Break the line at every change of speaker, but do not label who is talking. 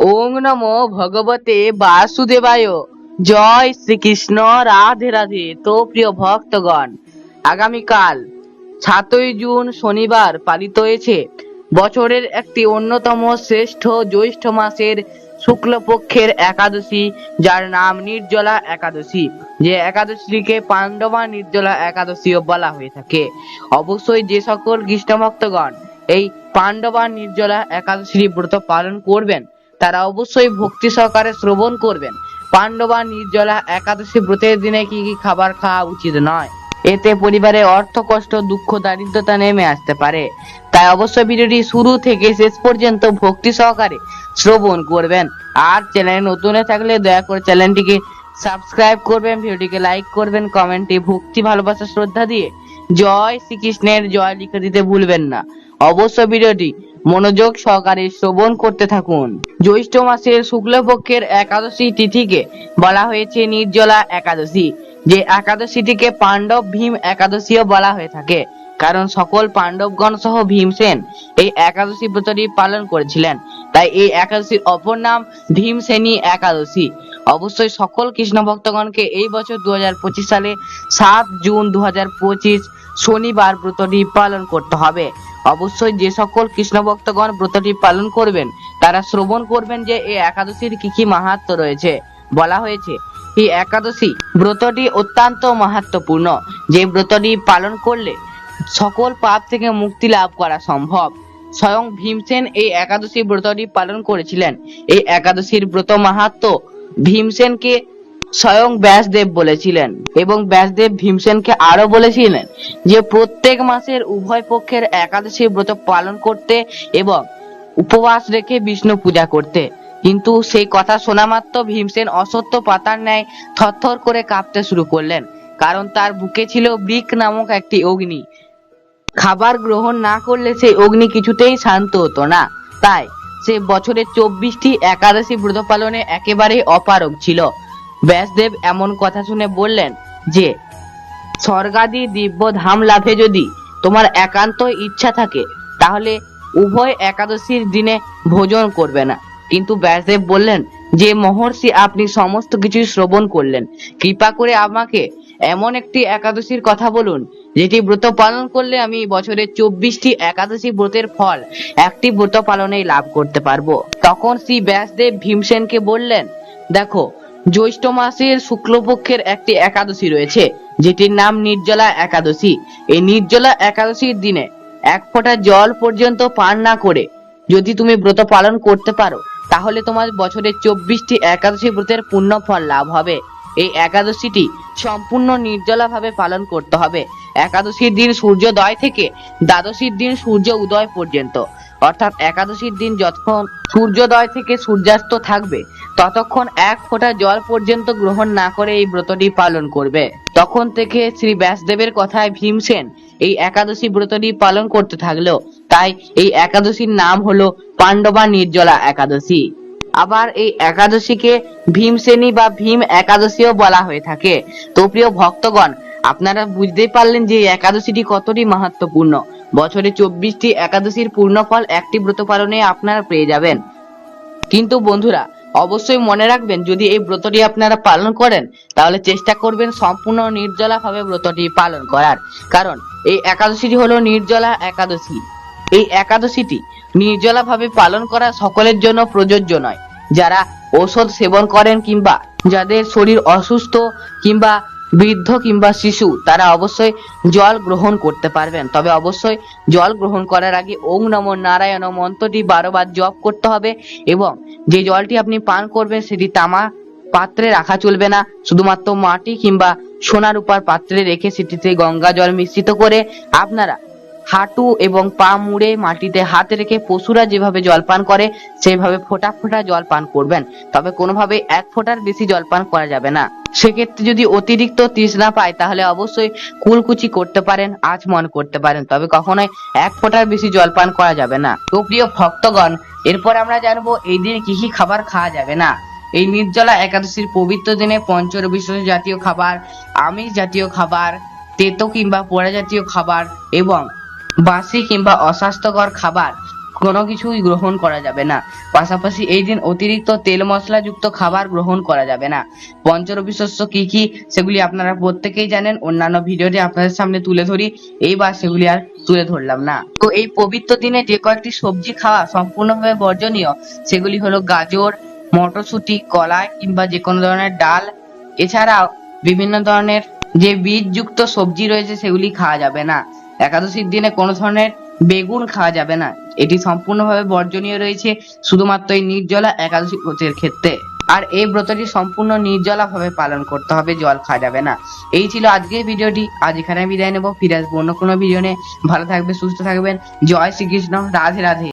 ওং নমো ভগবতে বাসুদেবায়। জয় শ্রীকৃষ্ণ রাধে রাধে। তো প্রিয় ভক্তগণ, আগামীকাল সাতই জুন শনিবার পালিত হয়েছে বছরের একটি অন্যতম শ্রেষ্ঠ জ্যৈষ্ঠ মাসের শুক্লপক্ষের একাদশী, যার নাম নির্জলা একাদশী। যে একাদশীকে পাণ্ডবা নির্জলা একাদশীও বলা হয়ে থাকে। অবশ্যই যে সকল কৃষ্ণ ভক্তগণ এই পাণ্ডবা নির্জলা একাদশী ব্রত পালন করবেন তারা অবশ্যই ভক্তি সহকারে শ্রবণ করবেন। পাণ্ডবা নির্জলা একাদশী ব্রতের দিনে কি কি খাবার খাওয়া উচিত নয়? এতে পরিবারে অর্থ কষ্ট, দুঃখ, দারিদ্রতা নেমে আসতে পারে। তাই অবশ্যই ভিডিওটি শুরু থেকে শেষ পর্যন্ত ভক্তি সহকারে শ্রবণ করবেন। আর চ্যানেলে নতুন থাকলে দয়া করে চ্যানেলটিকে সাবস্ক্রাইব করবেন, ভিডিওটিকে লাইক করবেন, কমেন্টে ভক্তি, ভালোবাসা, শ্রদ্ধা দিয়ে জয় শ্রীকৃষ্ণের জয় লিখে দিতে ভুলবেন না। অবশ্য ভিডিওটি মনোযোগ সহকারে শ্রবণ করতে থাকুন। জ্যৈষ্ঠ মাসের শুক্লপক্ষের একাদশী তিথিকে বলা হয়েছে নির্জলা একাদশী, যে একাদশীটিকে পাণ্ডব ভীম একাদশীও বলা হয়ে থাকে। কারণ সকল পাণ্ডবগণ সহ ভীমসেন এই একাদশী ব্রতটি পালন করেছিলেন। তাই এই একাদশীর অপর নাম ভীমসেনী একাদশী। অবশ্যই সকল কৃষ্ণ ভক্তগণকে এই বছর দু হাজার পঁচিশ সালে সাত জুন দু হাজার পঁচিশ শনিবার ব্রতটি পালন করতে হবে। অবশ্যই যে সকল কৃষ্ণ ভক্তগণ ব্রতটি পালন করবেন, তারা শ্রবণ করবেন যে এই একাদশীর কি কি মাহাত্ম রয়েছে। বলা হয়েছে, এই একাদশী ব্রতটি অত্যন্ত মাহাত্মপূর্ণ। যে ব্রতটি পালন করলে সকল পাপ থেকে মুক্তি লাভ করা সম্ভব। স্বয়ং ভীমসেন এই একাদশী ব্রতটি পালন করেছিলেন। এই একাদশীর ব্রত মাহাত্ম ভীমসেনকে স্বয়ং ব্যাসদেব বলেছিলেন এবং ব্যাসদেব ভীমসেনকে আরও বলেছিলেন যে প্রত্যেক মাসের উভয় পক্ষের একাদশী ব্রত পালন করতে এবং উপবাস রেখে বিষ্ণু পূজা করতে। কিন্তু সেই কথা শোনা মাত্র ভীমসেন অসত্য পাতার ন্যায় থরথর করে কাঁপতে শুরু করলেন, কারণ তার বুকে ছিল বৃক নামক একটি অগ্নি। খাবার গ্রহণ না করলে সেই অগ্নি কিছুতেই শান্ত হতো না। তাই সে বছরে চব্বিশটি একাদশী ব্রত পালনে একেবারেই অপারগ ছিল। ব্যাসদেব এমন কথা শুনে বললেন, যে, স্বর্গাদি দিব্য ধাম লাভে যদি তোমার একান্ত ইচ্ছা থাকে, তাহলে উভয় একাদশীর দিনে ভোজন করবে না। কিন্তু ব্যাসদেব বললেন, যে মহর্ষি আপনি সমস্ত কিছুই শ্রবণ করলেন, কৃপা করে আমাকে এমন একটি একাদশীর কথা বলুন, যেটি ব্রত পালন করলে আমি বছরে চব্বিশটি একাদশী ব্রতের ফল একটি ব্রত পালনেই লাভ করতে পারব। তখন শ্রী ব্যাসদেব ভীমসেনকে বললেন, দেখো জ্যৈষ্ঠ মাসের শুক্লপক্ষের একটি একাদশী রয়েছে, যেটির নাম নির্জলা একাদশী। এই নির্জলা একাদশীর দিনে এক ফোঁটা জল পর্যন্ত পান না করে যদি তুমি ব্রত পালন করতে পারো, তাহলে তোমার বছরের চব্বিশটি একাদশী ব্রতের পূর্ণ ফল লাভ হবে। এই একাদশীটি সম্পূর্ণ নির্জলাভাবে পালন করতে হবে। একাদশীর দিন সূর্যোদয় থেকে দ্বাদশীর দিন সূর্য উদয় পর্যন্ত। অর্থাৎ একাদশীর দিন যতক্ষণ সূর্যোদয় থেকে সূর্যাস্ত থাকবে, ততক্ষণ এক ফোঁটা জল পর্যন্ত গ্রহণ না করে এই ব্রতটি পালন করবে। তখন থেকে শ্রী ব্যাসদেবের কথায় ভীমসেন এই একাদশী ব্রতটি পালন করতে থাকল তাই এই একাদশীর নাম হলো পাণ্ডবা নির্জলা একাদশী। আবার এই একাদশীকে ভীমসেনী বা ভীম একাদশীও বলা হয়ে থাকে। তো প্রিয় ভক্তগণ, আপনারা বুঝতেই পারলেন যে একাদশীটি কতটি মাহাত্মপূর্ণ। বছরে চব্বিশটি একাদশীর পূর্ণফল একটি ব্রত পালনে আপনারা পেয়ে যাবেন। কিন্তু বন্ধুরা, অবশ্যই মনে রাখবেন, যদি এই ব্রতটি আপনারা পালন করেন, তাহলে চেষ্টা করবেন সম্পূর্ণ নির্জলা ভাবে ব্রতটি পালন করার। কারণ, এই একাদশীটি হলো নির্জলা একাদশী। এই একাদশীটি নির্জলা ভাবে পালন করা সকলের জন্য প্রযোজ্য নয়। যারা ঔষধ সেবন করেন কিংবা যাদের শরীর অসুস্থ কিংবা বৃদ্ধ কিংবা শিশু, তারা অবশ্যই জল গ্রহণ করতে পারবেন। তবে অবশ্যই জল গ্রহণ করার আগে ওং নম নারায়ণ মন্ত্রটি বারবার জপ করতে হবে এবং যে জলটি আপনি পান করবেন সেটি তামা পাত্রে রাখা চলবে না। শুধুমাত্র মাটি কিংবা সোনার উপর পাত্রে রেখে সেটিতে গঙ্গা জল মিশ্রিত করে আপনারা হাঁটু এবং পা মুড়ে মাটিতে হাত রেখে পশুরা যেভাবে জল পান করে সেভাবে ফোঁটা ফোঁটা জল পান করবেন। তবে কোনোভাবে এক ফোঁটার বেশি জল পান করা যাবে না। সেক্ষেত্রে যদি অতিরিক্ত তৃষ্ণা পায়, তাহলে অবশ্যই কুলকুচি করতে পারেন আচমন করতে পারেন। তবে কখনোই এক ফোঁটার বেশি জল পান করা যাবে না। প্রিয় ভক্তগণ, এরপর আমরা জানব এই দিন কি কি খাবার খাওয়া যাবে না। এই নির্জলা একাদশীর পবিত্র দিনে পঞ্চরবিশ জাতীয় খাবার, আমিষ জাতীয় খাবার, তেতো কিংবা পোড়া জাতীয় খাবার এবং বাসি কিংবা অস্বাস্থ্যকর খাবার কোনো কিছুই গ্রহণ করা যাবে না। পাশাপাশি এই দিন অতিরিক্ত তেল মশলা যুক্ত খাবার গ্রহণ করা যাবে না। পঞ্চরবি শস্য কি কি, সেগুলি আপনারা প্রত্যেকেই জানেন। অন্যান্য ভিডিওতে আপনাদের সামনে তুলে ধরি। এইবার সেগুলি আর তুলে ধরলাম না। তো এই পবিত্র দিনে যে কয়েকটি সবজি খাওয়া সম্পূর্ণভাবে বর্জনীয়, সেগুলি হলো গাজর, মটরশুঁটি কলা কিংবা যে কোনো ধরনের ডাল। এছাড়াও বিভিন্ন ধরনের যে বীজযুক্ত সবজি রয়েছে সেগুলি খাওয়া যাবে না। একাদশীর দিনে কোনো ধরনের বেগুন খাওয়া যাবে না। এটি সম্পূর্ণভাবে বর্জনীয় রয়েছে শুধুমাত্র এই নির্জলা একাদশী ব্রতের ক্ষেত্রে। আর এই ব্রতটি সম্পূর্ণ নির্জলা ভাবে পালন করতে হবে, জল খাওয়া যাবে না। এই ছিল আজকের ভিডিওটি। আজ এখানে বিদায় নেব। ফিরে আসব অন্য কোনো ভিডিও নিয়ে। ভালো থাকবে সুস্থ থাকবেন। জয় শ্রীকৃষ্ণ। রাধে রাধে।